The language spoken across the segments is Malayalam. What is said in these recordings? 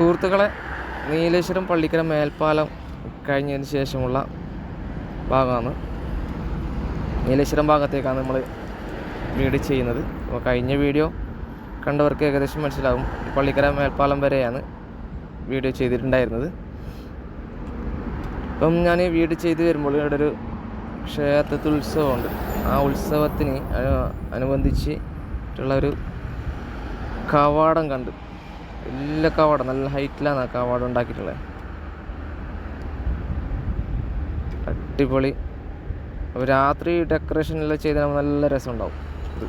സുഹൃത്തുക്കളെ നീലേശ്വരം പള്ളിക്കര മേൽപ്പാലം കഴിഞ്ഞതിന് ശേഷമുള്ള ഭാഗമാണ്. നീലേശ്വരം ഭാഗത്തേക്കാണ് നമ്മൾ വീട് ചെയ്യുന്നത്. അപ്പോൾ കഴിഞ്ഞ വീഡിയോ കണ്ടവർക്ക് ഏകദേശം മനസ്സിലാകും പള്ളിക്കര മേൽപ്പാലം വരെയാണ് വീഡിയോ ചെയ്തിട്ടുണ്ടായിരുന്നത്. ഇപ്പം ഞാൻ ഈ വീഡിയോ ചെയ്ത് വരുമ്പോൾ ഇവിടെ ഒരു ക്ഷേത്രത്തിൽ ഉത്സവമുണ്ട്. ആ ഉത്സവത്തിന് അനു- അനുബന്ധിച്ചിട്ടുള്ള ഒരു കവാടം കണ്ട് വലിയ കവാടം നല്ല ഹൈറ്റിലാണ് കവാടം ഉണ്ടാക്കിയിട്ടുള്ളത്. അടിപൊളി. രാത്രി ഡെക്കറേഷൻ എല്ലാം ചെയ്താൽ നല്ല രസമുണ്ടാവും. ഇത്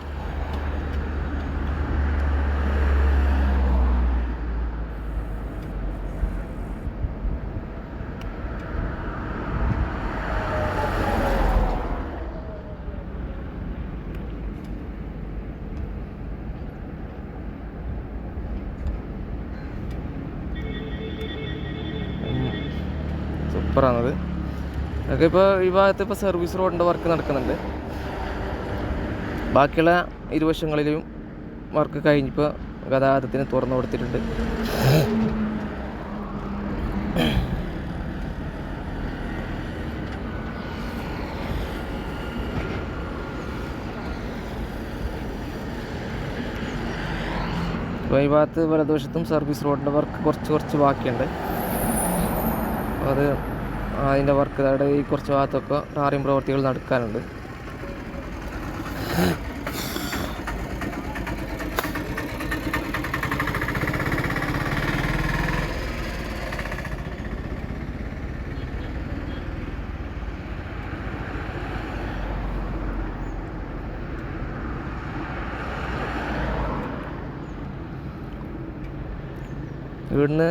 സൂപ്പറാണത്. അതൊക്കെ ഇപ്പോൾ ഈ ഭാഗത്ത് ഇപ്പോൾ സർവീസ് റോഡിന്റെ വർക്ക് നടക്കുന്നുണ്ട്. ബാക്കിയുള്ള ഇരുവശങ്ങളിലും വർക്ക് കഴിഞ്ഞിപ്പോൾ ഗതാഗതത്തിന് തുറന്നു കൊടുത്തിട്ടുണ്ട്. ഇപ്പോൾ ഭാഗത്ത് വലതുവശത്തും സർവീസ് റോഡിന്റെ വർക്ക് കുറച്ച് കുറച്ച് ബാക്കിയുണ്ട്. അത് അതിന്റെ വർക്ക് അവിടെ ഈ കുറച്ച് ഭാഗത്തൊക്കെ ടാറിങ് പ്രവർത്തികൾ നടക്കാനുണ്ട് ഇവിടുന്ന്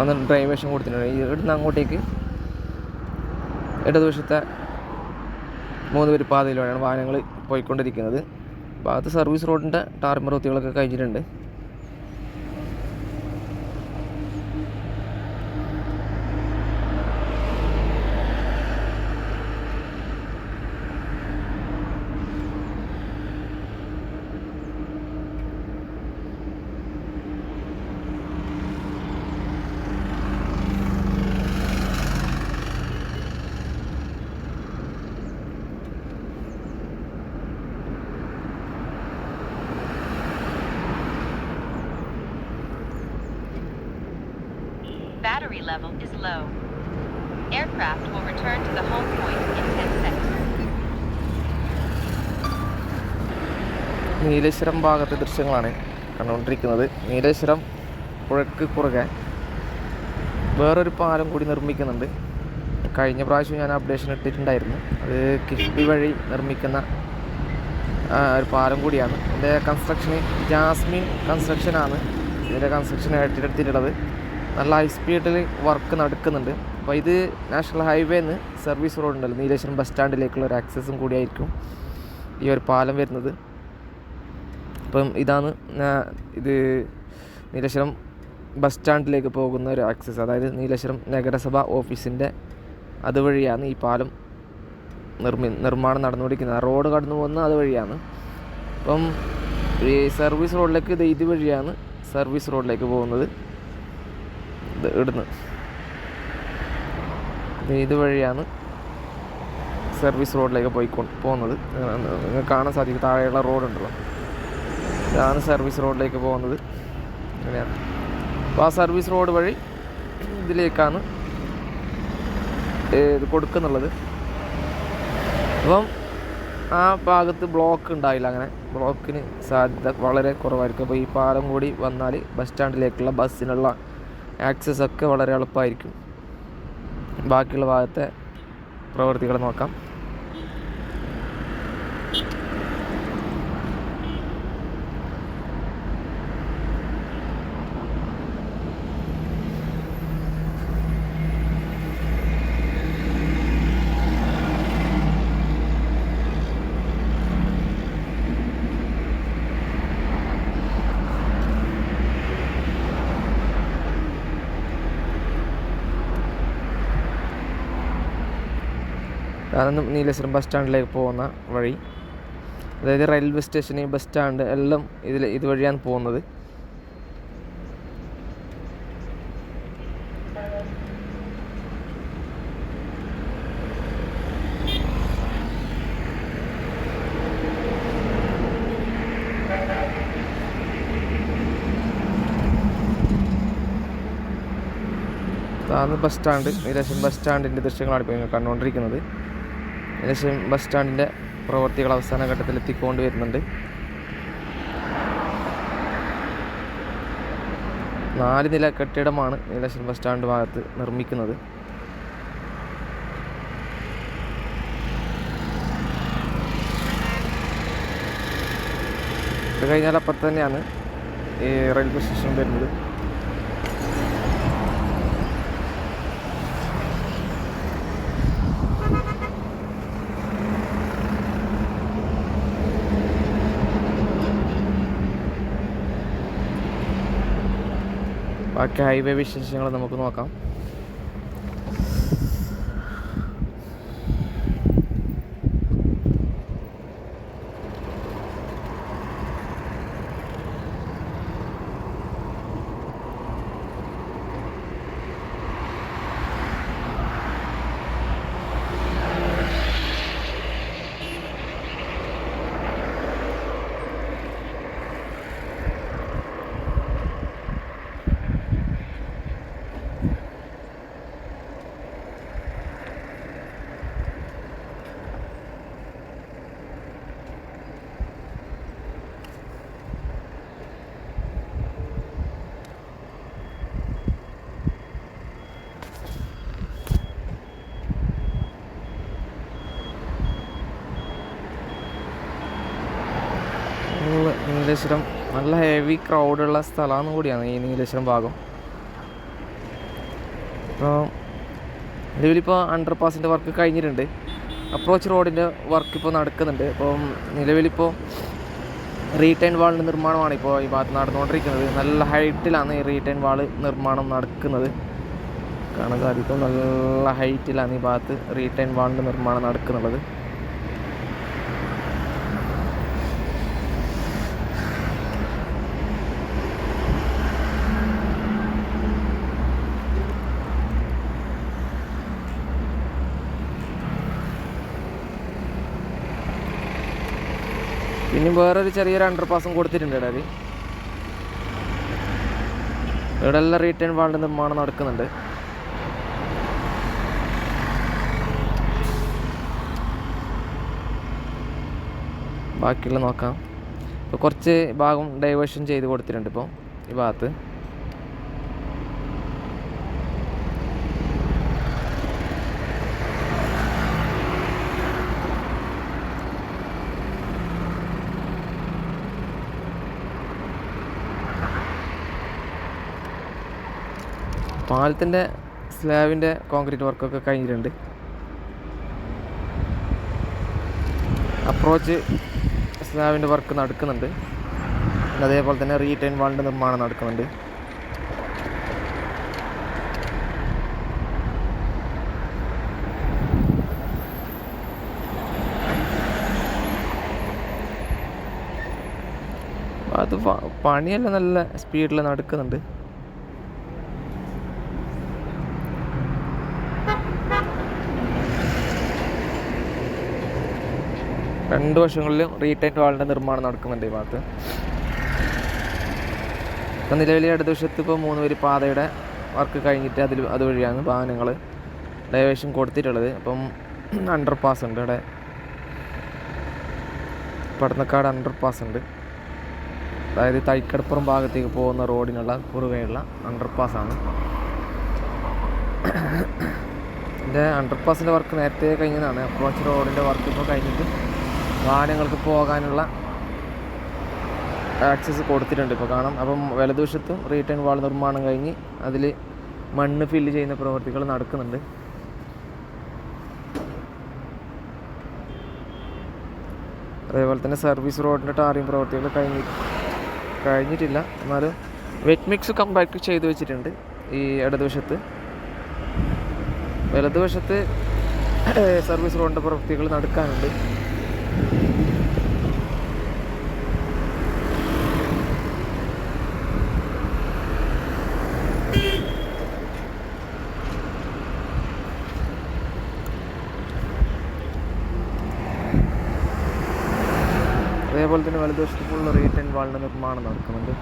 അന്ന് ഡ്രൈവേഷൻ കൊടുത്തിട്ടുണ്ട്. ഇവിടുന്ന് അങ്ങോട്ടേക്ക് ഇടതുവശത്തെ മൂന്ന് പേര് പാതയിലൂടെയാണ് വാഹനങ്ങൾ പോയിക്കൊണ്ടിരിക്കുന്നത്. ഭാഗത്ത് സർവീസ് റോഡിന്റെ ടാർ പ്രവൃത്തികളൊക്കെ കഴിഞ്ഞിട്ടുണ്ട്. Level is low. Aircraft will return to the home point in 10 seconds. Nileshwaram ഭാഗത്തെ ദൃശ്യങ്ങളാണ് കണ്ടുകൊണ്ടിരിക്കുന്നത്. നീലേശ്വരം പുഴക്ക് കുറുകെ വേറൊരു പാലം കൂടി നിർമ്മിക്കുന്നുണ്ട്. കഴിഞ്ഞ പ്രാവശ്യം ഞാൻ അപ്ഡേഷൻ ഇട്ടിട്ടുണ്ടായിരുന്നു. അത് കിഫ്ബി വഴി നിർമ്മിക്കുന്ന ഒരു പാലം കൂടിയാണ്. അതിന്റെ കൺസ്ട്രക്ഷന് ജാസ്മിൻ കൺസ്ട്രക്ഷനാണ് ഇതിന്റെ കൺസ്ട്രക്ഷൻ ഏറ്റെടുത്തിട്ടുള്ളത് നല്ല ഹൈ സ്പീഡിൽ വർക്ക് നടക്കുന്നുണ്ട്. അപ്പോൾ ഇത് നാഷണൽ ഹൈവേന്ന് സർവീസ് റോഡ് ഉണ്ടല്ലോ നീലേശ്വരം ബസ് സ്റ്റാൻഡിലേക്കുള്ള ഒരു ആക്സസും കൂടിയായിരിക്കും ഈ ഒരു പാലം വരുന്നത്. അപ്പം ഇതാണ് ഇത് നീലേശ്വരം ബസ് സ്റ്റാൻഡിലേക്ക് പോകുന്ന ഒരു ആക്സസ് അതായത് നീലേശ്വരം നഗരസഭ ഓഫീസിന്റെ അതുവഴിയാണ് ഈ പാലം നിർമ്മി നിർമ്മാണം നടന്നുകൊണ്ടിരിക്കുന്നത്. റോഡ് കടന്നു പോകുന്ന അതുവഴിയാണ്. അപ്പം ഈ സർവീസ് റോഡിലേക്ക് ഇത് ഇതുവഴിയാണ് സർവീസ് റോഡിലേക്ക് പോകുന്നത്. ഇത് ഇതുവഴിയാണ് സർവീസ് റോഡിലേക്ക് പോയിക്കൊണ്ട് പോകുന്നത്. കാണാൻ സാധിക്കും താഴെയുള്ള റോഡുണ്ടല്ലോ. ഇതാണ് സർവീസ് റോഡിലേക്ക് പോകുന്നത്. അങ്ങനെയാണ് അപ്പോൾ ആ സർവീസ് റോഡ് വഴി ഇതിലേക്കാണ് ഇത് കൊടുക്കുന്നുള്ളത്. അപ്പം ആ ഭാഗത്ത് ബ്ലോക്ക് ഉണ്ടായില്ല അങ്ങനെ. ബ്ലോക്കിന് സാധ്യത വളരെ കുറവായിരിക്കും. അപ്പോൾ ഈ പാലം കൂടി വന്നാൽ ബസ് സ്റ്റാൻഡിലേക്കുള്ള ബസ്സിനുള്ള ആക്സസ് ഒക്കെ വളരെ എളുപ്പമായിരിക്കും. ബാക്കിയുള്ള ഭാഗത്തെ പ്രവൃത്തികൾ നോക്കാം. അതൊന്നും നീലേശ്വരം ബസ് സ്റ്റാൻഡിലേക്ക് പോകുന്ന വഴി. അതായത് റെയിൽവേ സ്റ്റേഷന് ബസ് സ്റ്റാൻഡ് എല്ലാം ഇതിൽ ഇതുവഴിയാണ് പോകുന്നത്. ബസ് സ്റ്റാൻഡ് നീലേശ്വരം ബസ് സ്റ്റാൻഡിന്റെ ദൃശ്യങ്ങളാണ് ഇപ്പോൾ കണ്ടുകൊണ്ടിരിക്കുന്നത്. നീലേശ്വരം ബസ് സ്റ്റാൻഡിന്റെ പ്രവൃത്തികൾ അവസാന ഘട്ടത്തിൽ എത്തിക്കൊണ്ട് വരുന്നുണ്ട്. നാല് നില കെട്ടിടമാണ് നീലേശ്വരം ബസ് സ്റ്റാൻഡ് ഭാഗത്ത് നിർമ്മിക്കുന്നത്. കഴിഞ്ഞാൽ അപ്പം തന്നെയാണ് ഈ റെയിൽവേ സ്റ്റേഷൻ വരുന്നത്. ബാക്കി ഹൈവേ വിശേഷങ്ങൾ നമുക്ക് നോക്കാം നീല- നീലേശ്വരം. നല്ല ഹെവി ക്രൗഡുള്ള സ്ഥലമാണ് കൂടിയാണ് ഈ നീലേശ്വരം ഭാഗം. അപ്പോൾ നിലവിലിപ്പോൾ അണ്ടർ പാസിന്റെ വർക്ക് കഴിഞ്ഞിട്ടുണ്ട്. അപ്രോച്ച് റോഡിന്റെ വർക്ക് ഇപ്പോൾ നടക്കുന്നുണ്ട്. അപ്പം നിലവിലിപ്പോൾ റീടൈൻ വാളിന്റെ നിർമ്മാണമാണ് ഇപ്പോൾ ഈ ഭാഗത്ത് നടന്നുകൊണ്ടിരിക്കുന്നത്. നല്ല ഹൈറ്റിലാണ് ഈ റീടൈൻ വാൾ നിർമ്മാണം നടക്കുന്നത്. കാണാൻ സാധിക്കും. നല്ല ഹൈറ്റിലാണ് ഈ ഭാഗത്ത് റീടൈൻ വാളിന്റെ നിർമ്മാണം നടക്കുന്നുള്ളത് പിന്നെ വേറൊരു ചെറിയൊരു അണ്ടർ പാസും കൊടുത്തിട്ടുണ്ട് അത് ഇവിടെ എല്ലാം റീറ്റേൺ വാളിന്റെ നിർമ്മാണം നടക്കുന്നുണ്ട്. ബാക്കിയുള്ള നോക്കാം. ഇപ്പോൾ കുറച്ച് ഭാഗം ഡൈവേർഷൻ ചെയ്ത് കൊടുത്തിട്ടുണ്ട് ഇപ്പോൾ ഈ ഭാഗത്ത്. പാലത്തിന്റെ സ്ലാബിന്റെ കോൺക്രീറ്റ് വർക്കൊക്കെ കഴിഞ്ഞിട്ടുണ്ട്. അപ്രോച്ച് സ്ലാബിന്റെ വർക്ക് നടക്കുന്നുണ്ട്. പിന്നെ അതേപോലെ തന്നെ റീടൈൻ വാളിന്റെ നിർമ്മാണം നടക്കുന്നുണ്ട്. അത് പണിയെല്ലാം നല്ല സ്പീഡിൽ നടക്കുന്നുണ്ട്. രണ്ട് വശങ്ങളിലും റീടൈൻ വാളിന്റെ നിർമ്മാണം നടക്കുന്നുണ്ട് ഈ ഭാഗത്ത്. ഇപ്പം നിലവിലെ ഇടതുവശത്ത് ഇപ്പോൾ മൂന്ന് പേര് പാതയുടെ വർക്ക് കഴിഞ്ഞിട്ട് അതിൽ അതുവഴിയാണ് വാഹനങ്ങൾ ഡൈവേഷൻ കൊടുത്തിട്ടുള്ളത്. അപ്പം അണ്ടർ പാസ് ഉണ്ട് ഇവിടെ. പടന്നക്കാട് അണ്ടർ പാസ് ഉണ്ട്. അതായത് തൈക്കടപ്പുറം ഭാഗത്തേക്ക് പോകുന്ന റോഡിനുള്ള കുറുകയുള്ള അണ്ടർ പാസ്സാണ് ഇതിന്റെ അണ്ടർ പാസിന്റെ വർക്ക് നേരത്തെ കഴിഞ്ഞതാണ്. അപ്രോച്ച് റോഡിന്റെ വർക്ക് ഇപ്പോൾ കഴിഞ്ഞിട്ട് വാഹനങ്ങൾക്ക് പോകാനുള്ള ആക്സസ് കൊടുത്തിട്ടുണ്ട് ഇപ്പോൾ കാണാം. അപ്പം വലതുവശത്തും റീട്ടേൺ വാൾ നിർമ്മാണം കഴിഞ്ഞ് അതിൽ മണ്ണ് ഫില്ല് ചെയ്യുന്ന പ്രവൃത്തികൾ നടക്കുന്നുണ്ട്. അതേപോലെ തന്നെ സർവീസ് റോഡിന്റെ ടാറിങ് പ്രവൃത്തികൾ കഴിഞ്ഞി കഴിഞ്ഞിട്ടില്ല. എന്നാലും വെറ്റ് മിക്സ് കമ്പാക്ട് ചെയ്ത് വെച്ചിട്ടുണ്ട് ഈ ഇടതുവശത്ത്. വലതുവശത്ത് സർവീസ് റോഡിന്റെ പ്രവൃത്തികൾ നടക്കാനുണ്ട്. അതേപോലെ തന്നെ വലതുവശത്ത് ഫുൾ റീറ്റൻ വാളിന്റെ നിർമ്മാണം നടക്കുന്നുണ്ട്.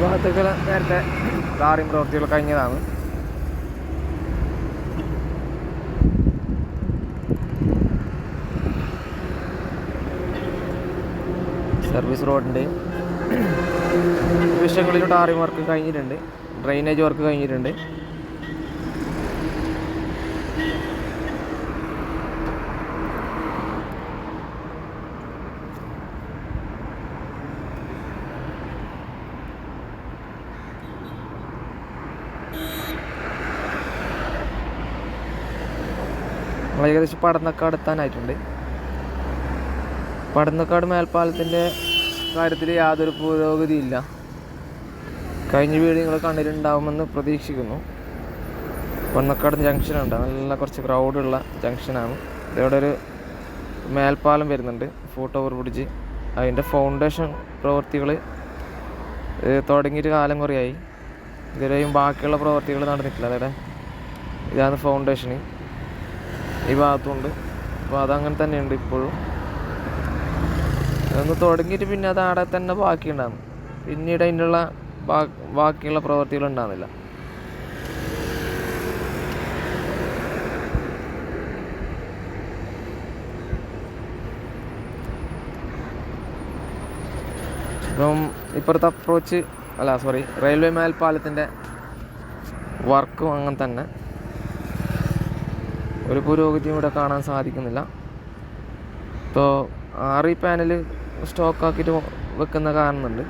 ഭാഗത്തൊക്കെ നേരത്തെ ടാറിങ് പ്രവൃത്തികൾ കഴിഞ്ഞതാണ്. സർവീസ് റോഡിന്റെ വിഷയങ്ങളിലും ടാറിങ് വർക്ക് കഴിഞ്ഞിട്ടുണ്ട്. ഡ്രെയിനേജ് വർക്ക് കഴിഞ്ഞിട്ടുണ്ട്. നമ്മൾ ഏകദേശം പടന്നക്കാട് എത്താനായിട്ടുണ്ട്. പടന്നക്കാട് മേൽപ്പാലത്തിന്റെ കാര്യത്തിൽ യാതൊരു പുരോഗതിയില്ല. കഴിഞ്ഞ വീട് നിങ്ങൾ കണ്ടിട്ടുണ്ടാവുമെന്ന് പ്രതീക്ഷിക്കുന്നു. പടന്നക്കാട് ജംഗ്ഷനുണ്ട് നല്ല കുറച്ച് ക്രൗഡുള്ള ജംഗ്ഷനാണ് ഇവിടെ ഒരു മേൽപ്പാലം വരുന്നുണ്ട്. ഫൂട്ട് ഓവർ ബ്രിഡ്ജ് അതിന്റെ ഫൗണ്ടേഷൻ പ്രവൃത്തികൾ തുടങ്ങിയിട്ട് കാലം കുറയായി ഇതുവരെയും ബാക്കിയുള്ള പ്രവൃത്തികൾ നടന്നിട്ടില്ല. അതേടെ ഇതാണ് ഫൗണ്ടേഷന് ഈ ഭാഗത്തുണ്ട്. അപ്പോൾ അതങ്ങനെ തന്നെയുണ്ട് ഇപ്പോഴും. അതൊന്ന് തുടങ്ങിയിട്ട് പിന്നെ അത് അവിടെ തന്നെ ബാക്കിയുണ്ടാകും. പിന്നീട് അതിനുള്ള ബാക്കിയുള്ള പ്രവൃത്തികൾ ഉണ്ടാകുന്നില്ല. ഇപ്പം ഇപ്പുറത്തെ അപ്രോച്ച് അല്ല സോറി റെയിൽവേ മേൽപ്പാലത്തിന്റെ വർക്കും അങ്ങനെ തന്നെ. ഒരു പുരോഗതിയും ഇവിടെ കാണാൻ സാധിക്കുന്നില്ല. ഇപ്പോൾ ആറ് പാനൽ സ്റ്റോക്കാക്കിയിട്ട് വെക്കുന്ന കാരണമുണ്ട്.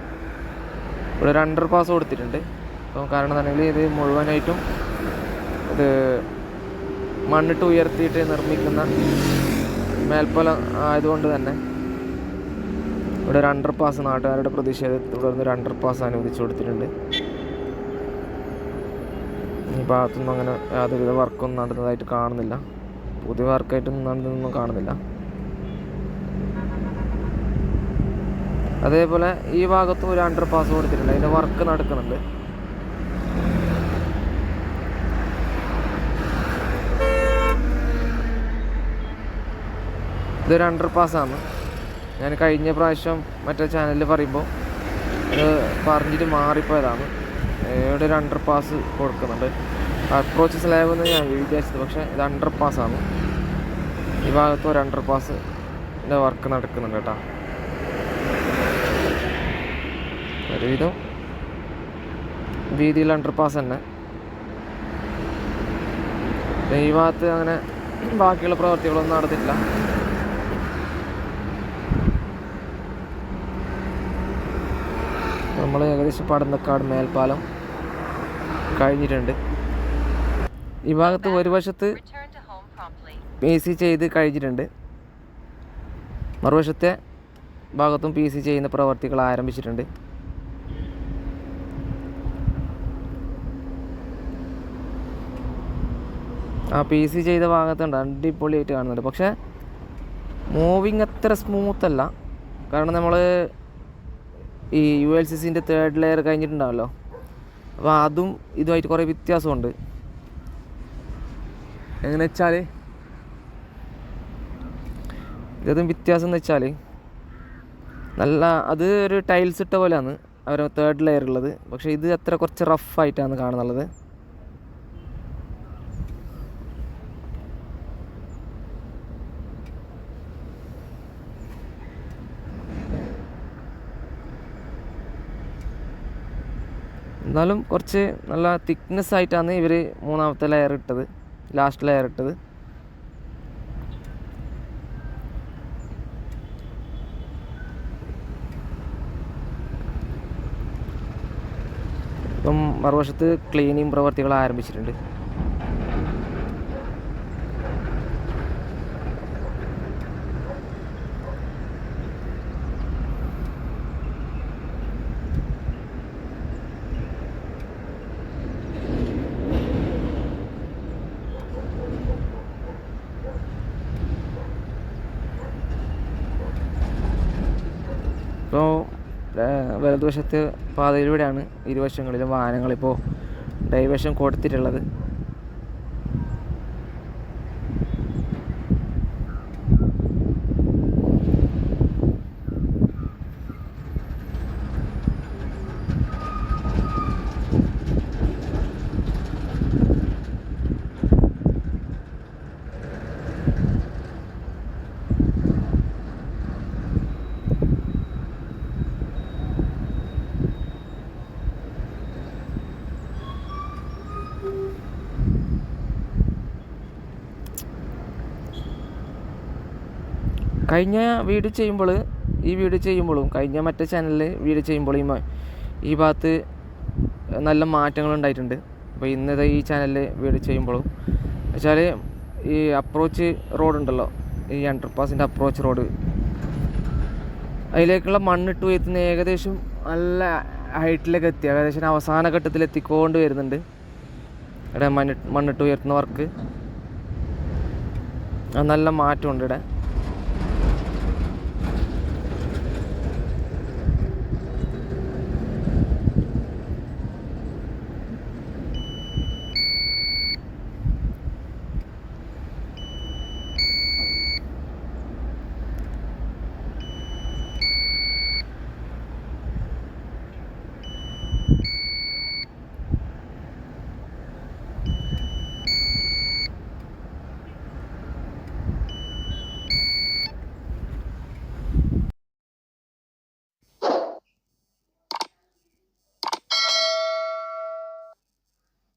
ഇവിടെ ഒരു അണ്ടർ പാസ് കൊടുത്തിട്ടുണ്ട്. അപ്പോൾ കാരണം എന്നുണ്ടെങ്കിൽ ഇത് മുഴുവനായിട്ടും ഇത് മണ്ണിട്ട് ഉയർത്തിയിട്ട് നിർമ്മിക്കുന്ന മേൽപ്പല ആയതുകൊണ്ട് തന്നെ ഇവിടെ ഒരു അണ്ടർ പാസ് നാട്ടുകാരുടെ പ്രതിഷേധത്തെ തുടർന്ന് ഒരു അണ്ടർ പാസ് അനുവദിച്ചു കൊടുത്തിട്ടുണ്ട്. ഈ ഭാഗത്തൊന്നും അങ്ങനെ യാതൊരുവിധ വർക്കൊന്നും നടന്നതായിട്ട് കാണുന്നില്ല. പുതിയ വർക്കായിട്ടൊന്നും നടന്നതൊന്നും കാണുന്നില്ല. അതേപോലെ ഈ ഭാഗത്തും ഒരു അണ്ടർ പാസ് കൊടുത്തിട്ടുണ്ട്. അതിന്റെ വർക്ക് നടക്കുന്നുണ്ട്. ഇതൊരു അണ്ടർ പാസ് ആണ്. ഞാൻ കഴിഞ്ഞ പ്രാവശ്യം മറ്റേ ചാനലിൽ പറയുമ്പോൾ അത് പറഞ്ഞിട്ട് മാറിപ്പോയതാണ്. ഇവിടെ ഒരു അണ്ടർ പാസ് കൊടുക്കുന്നുണ്ട്. അപ്രോച്ച് സ്ലാബ് എന്ന് ഞാൻ വിചാരിച്ചത് പക്ഷേ ഇത് അണ്ടർ പാസ്സാണ് ഈ ഭാഗത്ത് ഒരു അണ്ടർ പാസ് വർക്ക് നടക്കുന്നുണ്ട് കേട്ടോ. ഒരുവിധം വീതിയിൽ അണ്ടർ പാസ് തന്നെ ഈ ഭാഗത്ത് അങ്ങനെ ബാക്കിയുള്ള പ്രവർത്തികളൊന്നും നടന്നില്ല നമ്മൾ ഏകദേശം പടന്നക്കാട് മേൽപ്പാലം കഴിഞ്ഞിട്ടുണ്ട്. ഈ ഭാഗത്ത് ഒരു വശത്ത്. പി സി ചെയ്ത് കഴിഞ്ഞിട്ടുണ്ട്. മറുവശത്തെ ഭാഗത്തും പി സി ചെയ്യുന്ന പ്രവർത്തികൾ ആരംഭിച്ചിട്ടുണ്ട്. ആ പി സി ചെയ്ത ഭാഗത്തുണ്ട് അടിപൊളിയായിട്ട് കാണുന്നുണ്ട്. പക്ഷേ മൂവിങ് അത്ര സ്മൂത്ത് അല്ല. കാരണം നമ്മൾ ഈ യു എൽ സി സിന്റെ തേർഡ് ലെയർ കഴിഞ്ഞിട്ടുണ്ടാവല്ലോ. അപ്പോൾ അതും ഇതുമായിട്ട് കുറേ വ്യത്യാസമുണ്ട്. എങ്ങനെ വെച്ചാൽ ഇതും വ്യത്യാസം എന്ന് വെച്ചാൽ നല്ല അത് ഒരു ടൈൽസ് ഇട്ട പോലെയാണ് അവർ തേർഡ് ലെയർ ഉള്ളത്. പക്ഷേ ഇത് അത്ര കുറച്ച് റഫായിട്ടാണ് കാണുന്നുള്ളത്. എന്നാലും കുറച്ച് നല്ല തിക്നെസ് ആയിട്ടാണ് ഇവർ മൂന്നാമത്തെ ലെയർ ഇട്ടത് ലാസ്റ്റ് ലെയർ ഇട്ടത്. ഇപ്പം മറുവശത്ത് ക്ലീനിങ് പ്രവർത്തികൾ ആരംഭിച്ചിട്ടുണ്ട് ഇപ്പോൾ വലതുവശത്ത് പാതയിലൂടെയാണ് ഇരുവശങ്ങളിലും വാഹനങ്ങളിപ്പോൾ ഡൈവേഷൻ കൊടുത്തിട്ടുള്ളത്. കഴിഞ്ഞ വീഡിയോ ചെയ്യുമ്പോൾ ഈ വീഡിയോ ചെയ്യുമ്പോഴും കഴിഞ്ഞ മറ്റേ ചാനലിൽ വീഡിയോ ചെയ്യുമ്പോൾ ഈ ഭാഗത്ത് നല്ല മാറ്റങ്ങൾ ഉണ്ടായിട്ടുണ്ട് അപ്പോൾ ഇന്നത്തെ ഈ ചാനലിൽ വീഡിയോ ചെയ്യുമ്പോഴും വെച്ചാൽ ഈ അപ്രോച്ച് റോഡ് ഉണ്ടല്ലോ. ഈ അണ്ടർപാസിന്റെ അപ്രോച്ച് റോഡ് അതിലേക്കുള്ള മണ്ണിട്ട് ഉയർത്തുന്ന ഏകദേശം നല്ല ഹൈറ്റിലേക്ക് എത്തി. ഏകദേശം അവസാന ഘട്ടത്തിൽ എത്തിക്കൊണ്ട് വരുന്നുണ്ട്. ഇവിടെ മണ്ണ് മണ്ണിട്ട് ഉയർത്തുന്ന വർക്ക് നല്ല മാറ്റമുണ്ട് ഇവിടെ.